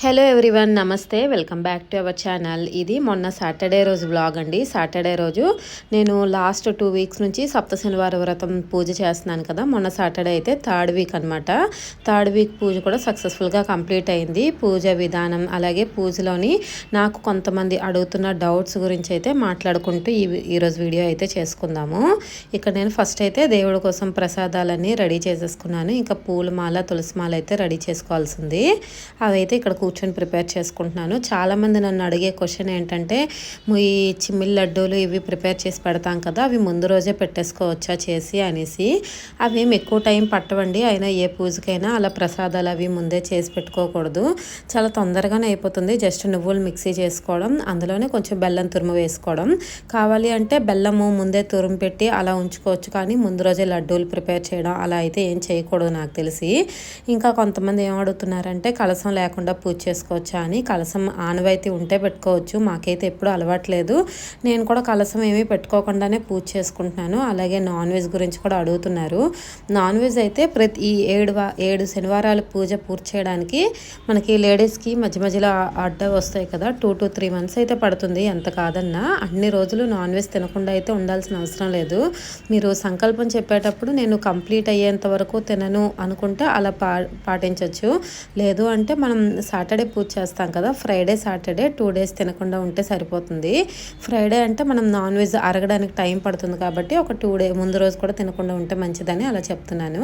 Hello everyone నమస్తే. Welcome back to our channel ఇది మొన్న సాటర్డే రోజు వ్లాగ్ అండి. సాటర్డే రోజు నేను లాస్ట్ టూ వీక్స్ నుంచి సప్త శనివార వ్రతం పూజ చేస్తున్నాను కదా. మొన్న సాటర్డే అయితే థర్డ్ వీక్ అనమాట థర్డ్ వీక్ పూజ కూడా సక్సెస్ఫుల్గా కంప్లీట్ అయింది. పూజ విధానం అలాగే పూజలోని నాకు కొంతమంది అడుగుతున్న డౌట్స్ గురించి అయితే మాట్లాడుకుంటూ ఈ ఈరోజు వీడియో అయితే చేసుకుందాము. ఇక్కడ నేను ఫస్ట్ అయితే దేవుడి కోసం ప్రసాదాలన్నీ రెడీ చేసేసుకున్నాను. ఇంకా పూలమాల తులసి మాల అయితే రెడీ చేసుకోవాల్సింది అవి అయితే ఇక్కడ కూర్చొని ప్రిపేర్ చేసుకుంటున్నాను. చాలామంది నన్ను అడిగే క్వశ్చన్ ఏంటంటే ఈ చిమ్మిల్ లడ్డూలు ఇవి ప్రిపేర్ చేసి పెడతాం కదా అవి ముందు రోజే పెట్టేసుకోవచ్చా చేసి అనేసి. అవి ఏం ఎక్కువ టైం పట్టవండి అయినా ఏ పూజకైనా అలా ప్రసాదాలు అవి ముందే చేసి పెట్టుకోకూడదు. చాలా తొందరగానే అయిపోతుంది. జస్ట్ నువ్వులు మిక్సీ చేసుకోవడం అందులోనే కొంచెం బెల్లం తురుము వేసుకోవడం. కావాలి అంటే బెల్లము ముందే తురుము పెట్టి అలా ఉంచుకోవచ్చు కానీ ముందు రోజే లడ్డూలు ప్రిపేర్ చేయడం అలా అయితే ఏం చేయకూడదు నాకు తెలిసి. ఇంకా కొంతమంది ఏం అడుగుతున్నారంటే కలసం లేకుండా పూజ పూజ చేసుకోవచ్చా అని కలసం ఆనవాయితీ ఉంటే పెట్టుకోవచ్చు. మాకైతే ఎప్పుడు అలవాట్లేదు. నేను కూడా కలసం ఏమీ పెట్టుకోకుండానే పూజ చేసుకుంటున్నాను. అలాగే నాన్ వెజ్ గురించి కూడా అడుగుతున్నారు. నాన్ వెజ్ అయితే ప్రతి ఈ ఏడు ఏడు శనివారాలు పూజ పూర్తి చేయడానికి మనకి లేడీస్కి మధ్య మధ్యలో అడ్డ వస్తాయి కదా. టూ టు త్రీ మంత్స్ అయితే పడుతుంది. ఎంత కాదన్నా అన్ని రోజులు నాన్ వెజ్ తినకుండా అయితే ఉండాల్సిన అవసరం లేదు. మీరు సంకల్పం చెప్పేటప్పుడు నేను కంప్లీట్ అయ్యేంత వరకు తినను అనుకుంటే అలా పా పాటించవచ్చు లేదు అంటే మనం సాటర్డే సాటర్డే పూజ చేస్తాం కదా ఫ్రైడే సాటర్డే టూ డేస్ తినకుండా ఉంటే సరిపోతుంది. ఫ్రైడే అంటే మనం నాన్ వెజ్ అరగడానికి టైం పడుతుంది కాబట్టి ఒక టూ డే ముందు రోజు కూడా తినకుండా ఉంటే మంచిదని అలా చెప్తున్నాను.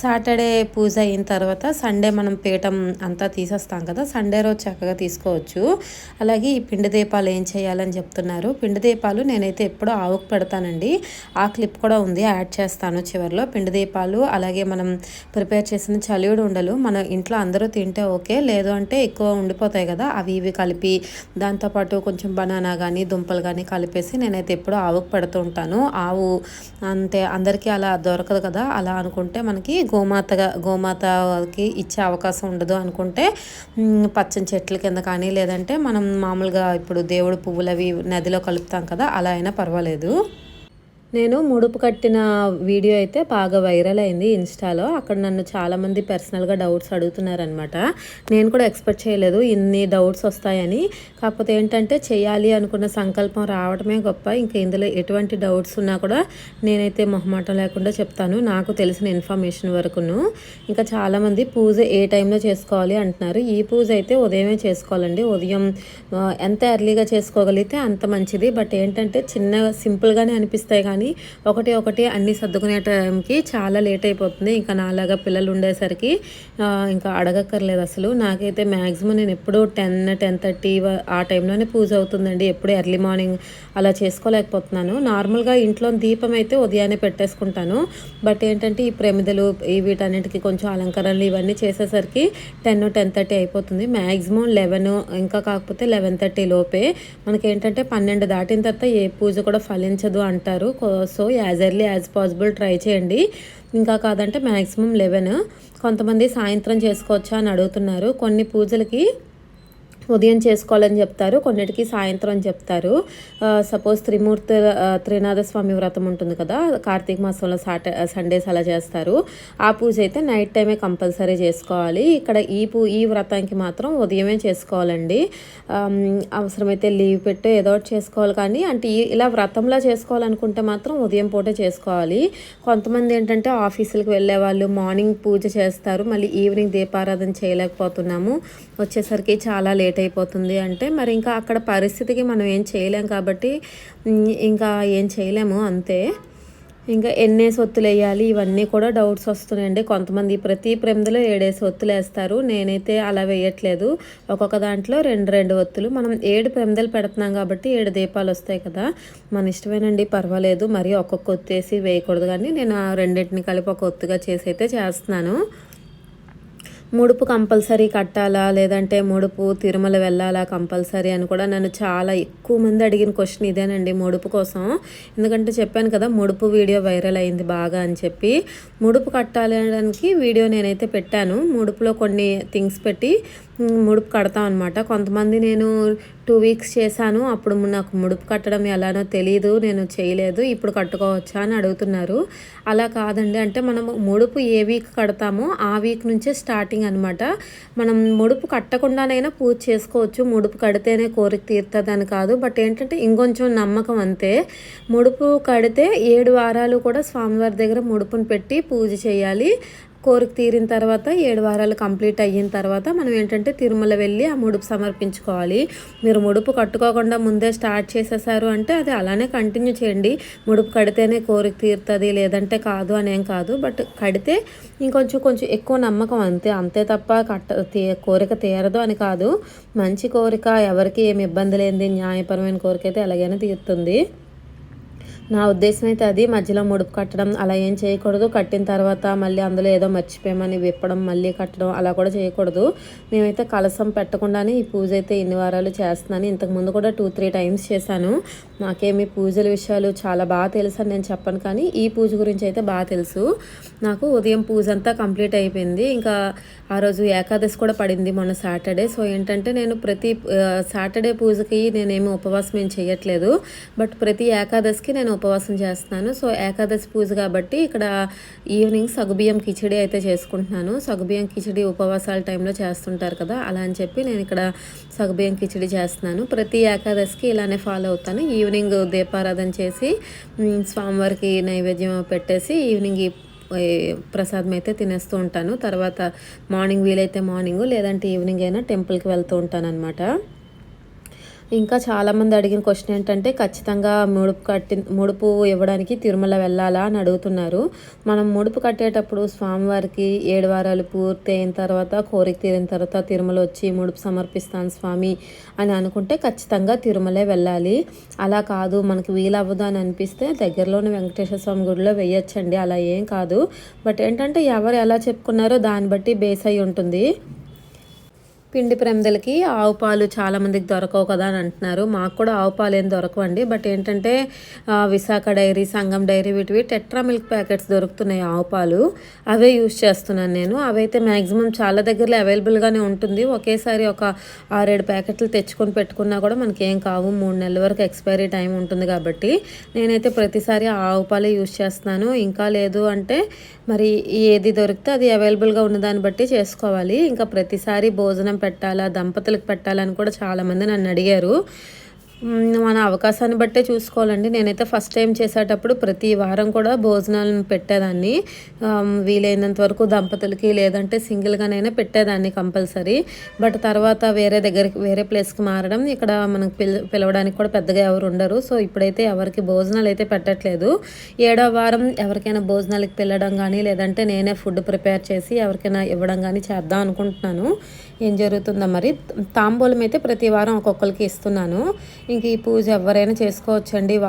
సాటర్డే పూజ అయిన తర్వాత సండే మనం పీఠం అంతా తీసేస్తాం కదా సండే రోజు చక్కగా తీసుకోవచ్చు. అలాగే ఈ పిండి దీపాలు ఏం చేయాలని చెప్తున్నారు? పిండి దీపాలు నేనైతే ఎప్పుడూ ఆవుకు పెడతానండి. ఆ క్లిప్ కూడా ఉంది యాడ్ చేస్తాను చివరిలో. పిండి దీపాలు అలాగే మనం ప్రిపేర్ చేసిన చలివిడి ఉండలు మన ఇంట్లో అందరూ తింటే ఓకే లేదు అంటే ఎక్కువ ఉండిపోతాయి కదా అవి ఇవి కలిపి దాంతోపాటు కొంచెం బనానా కానీ దుంపలు కానీ కలిపేసి నేనైతే ఎప్పుడూ ఆవుకు పెడుతూ ఉంటాను. ఆవు అంతే అందరికీ అలా దొరకదు కదా అలా అనుకుంటే మనకి గోమాతగా గోమాతకి ఇచ్చే అవకాశం ఉండదు అనుకుంటే పచ్చని చెట్ల కింద కానీ లేదంటే మనం మామూలుగా ఇప్పుడు దేవుడు పువ్వులు అవి నదిలో కలుపుతాం కదా అలా అయినా పర్వాలేదు. నేను ముడుపు కట్టిన వీడియో అయితే బాగా వైరల్ అయింది ఇన్స్టాలో. అక్కడ నన్ను చాలామంది పర్సనల్గా డౌట్స్ అడుగుతున్నారనమాట నేను కూడా ఎక్స్పెక్ట్ చేయలేదు ఇన్ని డౌట్స్ వస్తాయని. కాకపోతే ఏంటంటే చేయాలి అనుకున్న సంకల్పం రావడమే గొప్ప. ఇంకా ఇందులో ఎటువంటి డౌట్స్ ఉన్నా కూడా నేనైతే మొహమాటం లేకుండా చెప్తాను. నాకు తెలిసిన ఇన్ఫర్మేషన్ వరకును. ఇంకా చాలామంది పూజ ఏ టైంలో చేసుకోవాలి అంటున్నారు. ఈ పూజ అయితే ఉదయమే చేసుకోవాలండి. ఉదయం ఎంత ఎర్లీగా చేసుకోగలిగితే అంత మంచిది. బట్ ఏంటంటే చిన్న సింపుల్గానే అనిపిస్తాయి కానీ కానీ ఒకటి ఒకటి అన్నీ సర్దుకునే టైంకి చాలా లేట్ అయిపోతుంది. ఇంకా నాలాగా పిల్లలు ఉండేసరికి ఇంకా అడగక్కర్లేదు అసలు. నాకైతే మ్యాక్సిమం నేను ఎప్పుడూ టెన్ టెన్ థర్టీ ఆ టైంలోనే పూజ అవుతుందండి. ఎప్పుడు ఎర్లీ మార్నింగ్ అలా చేసుకోలేకపోతున్నాను. నార్మల్గా ఇంట్లో దీపం అయితే ఉదయాన్నే పెట్టేసుకుంటాను. బట్ ఏంటంటే ఈ ప్రమిదలు ఈ వీటన్నిటికీ కొంచెం అలంకరణలు ఇవన్నీ చేసేసరికి టెన్ టెన్ థర్టీ అయిపోతుంది. మ్యాక్సిమం లెవెన్ ఇంకా కాకపోతే లెవెన్ థర్టీ లోపే. మనకి ఏంటంటే పన్నెండు దాటిన తర్వాత ఏ పూజ కూడా ఫలించదు అంటారు. So as early as possible try చేయండి. ఇంకా కాదంటే మ్యాక్సిమం లెవెన్. కొంతమంది సాయంత్రం చేసుకోవచ్చా అని అడుగుతున్నారు. కొన్ని పూజలకి ఉదయం చేసుకోవాలని చెప్తారు కొన్నిటికి సాయంత్రం చెప్తారు. సపోజ్ త్రిమూర్తి త్రినాథ స్వామి వ్రతం ఉంటుంది కదా కార్తీక మాసంలో సాట సండేస్ అలా చేస్తారు. ఆ పూజ అయితే నైట్ టైమే కంపల్సరీ చేసుకోవాలి. ఇక్కడ ఈ పూ ఈ వ్రతానికి మాత్రం ఉదయమే చేసుకోవాలండి. అవసరమైతే లీవ్ పెట్టి ఏదో ఒకటి చేసుకోవాలి కానీ అంటే ఇలా వ్రతంలా చేసుకోవాలనుకుంటే మాత్రం ఉదయం పూటే చేసుకోవాలి. కొంతమంది ఏంటంటే ఆఫీసులకు వెళ్ళే వాళ్ళు మార్నింగ్ పూజ చేస్తారు మళ్ళీ ఈవినింగ్ దీపారాధన చేయలేకపోతున్నాము. వచ్చేసరికి చాలా లేట్ లేట్ అయిపోతుంది అంటే మరి ఇంకా అక్కడ పరిస్థితికి మనం ఏం చేయలేం కాబట్టి ఇంకా ఏం చేయలేము అంతే. ఇంకా ఎన్నేసి ఒత్తులు వేయాలి ఇవన్నీ కూడా డౌట్స్ వస్తున్నాయండి. కొంతమంది ప్రతి ప్రెమిదిలో ఏడేసి ఒత్తులు వేస్తారు. నేనైతే అలా వేయట్లేదు. ఒక్కొక్క దాంట్లో రెండు రెండు ఒత్తులు. మనం ఏడు ప్రెమిదలు పెడుతున్నాం కాబట్టి ఏడు దీపాలు వస్తాయి కదా. మన ఇష్టమేనండి. పర్వాలేదు. మరి ఒక్కొక్క ఒత్తు వేసి వేయకూడదు కానీ నేను ఆ రెండింటిని కలిపి ఒక ఒత్తుగా చేసి అయితే చేస్తున్నాను. ముడుపు కంపల్సరీ కట్టాలా? లేదంటే ముడుపు తిరుమల వెళ్ళాలా కంపల్సరీ అని కూడా నన్ను చాలా ఎక్కువ మంది అడిగిన క్వశ్చన్ ఇదేనండి ముడుపు కోసం. ఎందుకంటే చెప్పాను కదా ముడుపు వీడియో వైరల్ అయింది బాగా అని చెప్పి. ముడుపు కట్టాలడానికి వీడియో నేనైతే పెట్టాను. ముడుపులో కొన్ని థింగ్స్ పెట్టి ముడుపు కడతాం అనమాట కొంతమంది నేను టూ వీక్స్ చేశాను. అప్పుడు నాకు ముడుపు కట్టడం ఎలానో తెలియదు నేను చేయలేదు. ఇప్పుడు కట్టుకోవచ్చా అని అడుగుతున్నారు. అలా కాదండి. అంటే మనం ముడుపు ఏ వీక్ కడతామో ఆ వీక్ నుంచే స్టార్టింగ్ అనమాట మనం ముడుపు కట్టకుండానైనా పూజ చేసుకోవచ్చు. ముడుపు కడితేనే కోరిక తీరుతుంది అని కాదు. బట్ ఏంటంటే ఇంకొంచెం నమ్మకం అంతే. ముడుపు కడితే ఏడు వారాలు కూడా స్వామివారి దగ్గర ముడుపును పెట్టి పూజ చేయాలి. కోరిక తీరిన తర్వాత ఏడు వారాలు కంప్లీట్ అయిన తర్వాత మనం ఏంటంటే తిరుమల వెళ్ళి ఆ ముడుపు సమర్పించుకోవాలి. మీరు ముడుపు కట్టుకోకుండా ముందే స్టార్ట్ చేసేసారు అంటే అది అలానే కంటిన్యూ చేయండి. ముడుపు కడితేనే కోరిక తీరుతుంది లేదంటే కాదు అనేం కాదు. బట్ కడితే ఇంకొంచెం కొంచెం ఎక్కువ నమ్మకం అంతే. అంతే తప్ప కట్ట తీ కోరిక తీరదు అని కాదు. మంచి కోరిక ఎవరికి ఏమి ఇబ్బంది లేనిది న్యాయపరమైన కోరిక అయితే ఎలాగైనా తీరుతుంది. నా ఉద్దేశం అయితే అది మధ్యలో ముడుపు కట్టడం అలా ఏం చేయకూడదు. కట్టిన తర్వాత మళ్ళీ అందులో ఏదో మర్చిపోయామని విప్పడం మళ్ళీ కట్టడం అలా కూడా చేయకూడదు. మేమైతే కలసం పెట్టకుండానే ఈ పూజ అయితే ఇన్ని వారాలు చేస్తున్నాను. ఇంతకు ముందు కూడా టూ త్రీ టైమ్స్ చేశాను. నాకేమి పూజల విషయాలు చాలా బాగా తెలుసు అని నేను చెప్పను కానీ ఈ పూజ గురించి అయితే బాగా తెలుసు. నాకు ఉదయం పూజ అంతా కంప్లీట్ అయిపోయింది. ఇంకా ఆ రోజు ఏకాదశి కూడా పడింది మొన్న సాటర్డే. సో ఏంటంటే నేను ప్రతి సాటర్డే పూజకి నేనేమి ఉపవాసం ఏం చేయట్లేదు. బట్ ప్రతి ఏకాదశికి నేను ఉపవాసం చేస్తున్నాను. సో ఏకాదశి పూజ కాబట్టి ఇక్కడ ఈవినింగ్ సగుబియ్యం కిచిడి అయితే చేసుకుంటున్నాను. సగుబియ్యం కిచిడి ఉపవాసాల టైంలో చేస్తుంటారు కదా అలా అని చెప్పి నేను ఇక్కడ సగుబియ్యం కిచిడి చేస్తున్నాను. ప్రతి ఏకాదశికి ఇలానే ఫాలో అవుతాను. ఈవినింగ్ దీపారాధన చేసి స్వామివారికి నైవేద్యం పెట్టేసి ఈవినింగ్ ప్రసాదం అయితే తినేస్తూ ఉంటాను. తర్వాత మార్నింగ్ వీలైతే మార్నింగ్ లేదంటే ఈవినింగ్ అయినా టెంపుల్కి వెళ్తూ ఉంటాను అనమాట ఇంకా చాలామంది అడిగిన క్వశ్చన్ ఏంటంటే ఖచ్చితంగా ముడుపు కట్టి ముడుపు ఇవ్వడానికి తిరుమల వెళ్ళాలా అని అడుగుతున్నారు. మనం ముడుపు కట్టేటప్పుడు స్వామివారికి ఏడు వారాలు పూర్తి అయిన తర్వాత కోరిక తీరిన తర్వాత తిరుమల వచ్చి ముడుపు సమర్పిస్తాను స్వామి అని అనుకుంటే ఖచ్చితంగా తిరుమలే వెళ్ళాలి. అలా కాదు మనకి వీలవ్వదు అని అనిపిస్తే దగ్గరలోని వెంకటేశ్వర స్వామి గుడిలో వెయ్యొచ్చండి. అలా ఏం కాదు. బట్ ఏంటంటే ఎవరు ఎలా చెప్పుకున్నారో దాన్ని బట్టి బేస్ అయి ఉంటుంది. పిండి ప్రమిదలకి ఆవు పాలు చాలామందికి దొరకవు కదా అని అంటున్నారు. మాకు కూడా ఆవు పాలు ఏం దొరకవండి. బట్ ఏంటంటే విశాఖ డైరీ సంగం డైరీ వీటివి టెట్రా మిల్క్ ప్యాకెట్స్ దొరుకుతున్నాయి ఆవు పాలు. అవే యూస్ చేస్తున్నాను నేను. అవైతే మ్యాక్సిమం చాలా దగ్గరలో అవైలబుల్గానే ఉంటుంది. ఒకేసారి ఒక ఆరేడు ప్యాకెట్లు తెచ్చుకొని పెట్టుకున్నా కూడా మనకి ఏం కావు. మూడు నెలల వరకు ఎక్స్పైరీ టైం ఉంటుంది కాబట్టి నేనైతే ప్రతిసారి ఆవు పాలే యూస్ చేస్తున్నాను. ఇంకా లేదు అంటే మరి ఏది దొరికితే అది అవైలబుల్గా ఉన్న దాన్ని బట్టి చేసుకోవాలి. ఇంకా ప్రతిసారి భోజనం పెట్టాలా దంపతులకు పెట్టాలని కూడా చాలామంది నన్ను అడిగారు. మన అవకాశాన్ని బట్టే చూసుకోవాలండి. నేనైతే ఫస్ట్ టైం చేసేటప్పుడు ప్రతి వారం కూడా భోజనాలను పెట్టేదాన్ని. వీలైనంత వరకు దంపతులకి లేదంటే సింగిల్గానైనా పెట్టేదాన్ని కంపల్సరీ. బట్ తర్వాత వేరే దగ్గరికి వేరే ప్లేస్కి మారడం ఇక్కడ మనకు పిల్ పిలవడానికి కూడా పెద్దగా ఎవరు ఉండరు. సో ఇప్పుడైతే ఎవరికి భోజనాలు అయితే పెట్టట్లేదు. ఏడో వారం ఎవరికైనా భోజనాలకి పిల్లడం కానీ లేదంటే నేనే ఫుడ్ ప్రిపేర్ చేసి ఎవరికైనా ఇవ్వడం కానీ చేద్దాం అనుకుంటున్నాను. ఏం జరుగుతుందో మరి. తాంబూలం అయితే ప్రతి వారం ఒక్కొక్కరికి ఇస్తున్నాను. ఇంక ఈ పూజ ఎవరైనా చేసుకోవచ్చండి. వా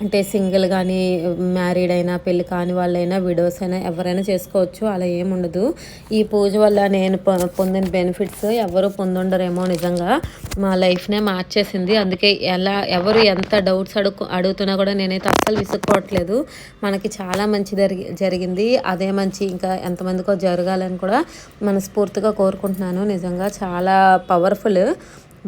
అంటే సింగిల్ కానీ మ్యారీడ్ అయినా పెళ్ళి కాని వాళ్ళైనా విడోస్ అయినా ఎవరైనా చేసుకోవచ్చు. అలా ఏముండదు ఈ పూజ వల్ల నేను పొ- పొందిన బెనిఫిట్స్ ఎవరు పొందుండరేమో నిజంగా మా లైఫ్నే మార్చేసింది. అందుకే ఎలా ఎవరు ఎంత డౌట్స్ అడుగు అడుగుతున్నా కూడా నేనైతే అస్సలు విసుక్కోవట్లేదు. మనకి చాలా మంచి జరిగి జరిగింది. అదే మంచి ఇంకా ఎంతమందికో జరగాలని కూడా మనస్ఫూర్తిగా కోరుకుంటున్నాను. నిజంగా చాలా పవర్ఫుల్.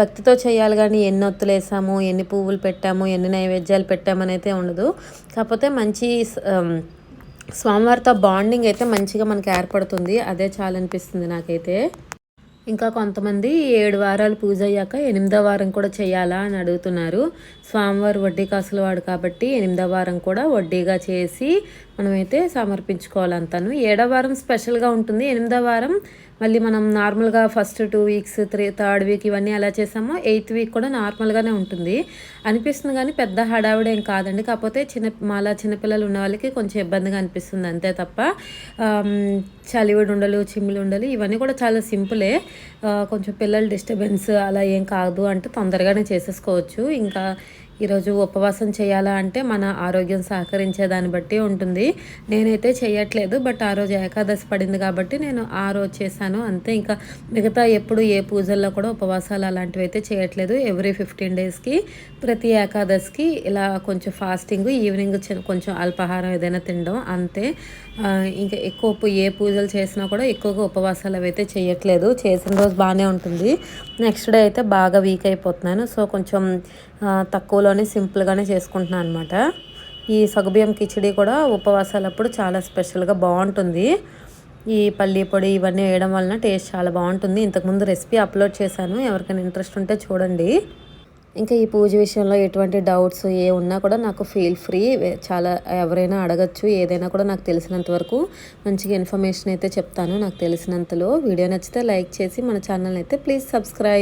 భక్తితో చేయాలి కానీ ఎన్ని ఒత్తులేసాము ఎన్ని పువ్వులు పెట్టాము ఎన్ని నైవేద్యాలు పెట్టామని అయితే ఉండదు. కాకపోతే మంచి స్వామివారితో బాండింగ్ అయితే మంచిగా మనకి ఏర్పడుతుంది. అదే చాలా అనిపిస్తుంది నాకైతే. ఇంకా కొంతమంది ఏడు వారాలు పూజ అయ్యాక ఎనిమిదో వారం కూడా చేయాలా అని అడుగుతున్నారు. స్వామివారు వడ్డీ కాసులు వాడు కాబట్టి ఎనిమిదో వారం కూడా వడ్డీగా చేసి మనమైతే సమర్పించుకోవాలంతాను. ఏడో వారం స్పెషల్గా ఉంటుంది. ఎనిమిదో వారం మళ్ళీ మనం నార్మల్గా first two weeks three third week ఇవన్నీ ఎలా చేసామో ఎయిత్ వీక్ కూడా నార్మల్గానే ఉంటుంది. అనిపిస్తుంది కానీ పెద్ద హడావిడి ఏం కాదండి. కాకపోతే చిన్న మాలా చిన్నపిల్లలు ఉన్న వాళ్ళకి కొంచెం ఇబ్బందిగా అనిపిస్తుంది అంతే తప్ప. చలివిడి ఉండలు చిమ్మిలి ఉండలు ఇవన్నీ కూడా చాలా సింపులే. కొంచెం పిల్లల డిస్టర్బెన్స్ అలా ఏం కాదు అంటే తొందరగానే చేసేసుకోవచ్చు. ఇంకా ఈరోజు ఉపవాసం చేయాలా అంటే మన ఆరోగ్యం సహకరించే దాన్ని బట్టి ఉంటుంది. నేనైతే చేయట్లేదు బట్ ఆ రోజు ఏకాదశి పడింది కాబట్టి నేను ఆ రోజు చేశాను. అంతే ఇంకా మిగతా ఎప్పుడు ఏ పూజల్లో కూడా ఉపవాసాలు అలాంటివి అయితే చేయట్లేదు. ఎవ్రీ ఫిఫ్టీన్ డేస్కి ప్రతి ఏకాదశికి ఇలా కొంచెం ఫాస్టింగ్ ఈవినింగ్ కొంచెం అల్పాహారం ఏదైనా తినడం అంతే. ఇంకా ఎక్కువ ఏ పూజలు చేసినా కూడా ఎక్కువగా ఉపవాసాలు అవి అయితే చేయట్లేదు. చేసిన రోజు బాగానే ఉంటుంది. నెక్స్ట్ డే అయితే బాగా వీక్ అయిపోతున్నాను. సో కొంచెం తక్కువలోనే సింపుల్గానే చేసుకుంటున్నాను అనమాట ఈ సగుబియ్యం కిచిడి కూడా ఉపవాసాలప్పుడు చాలా స్పెషల్గా బాగుంటుంది. ఈ పల్లీ పొడి ఇవన్నీ వేయడం వలన టేస్ట్ చాలా బాగుంటుంది. ఇంతకుముందు రెసిపీ అప్లోడ్ చేశాను. ఎవరికైనా ఇంట్రెస్ట్ ఉంటే చూడండి. ఇంకా ఈ పూజ విషయంలో ఎటువంటి డౌట్స్ ఏ ఉన్నా కూడా నాకు ఫీల్ ఫ్రీ. చాలా ఎవరైనా అడగచ్చు. ఏదైనా కూడా నాకు తెలిసినంత వరకు మంచిగా ఇన్ఫర్మేషన్ అయితే చెప్తాను. నాకు తెలిసినంతలో వీడియో నచ్చితే లైక్ చేసి మన ఛానల్ అయితే ప్లీజ్ సబ్స్క్రైబ్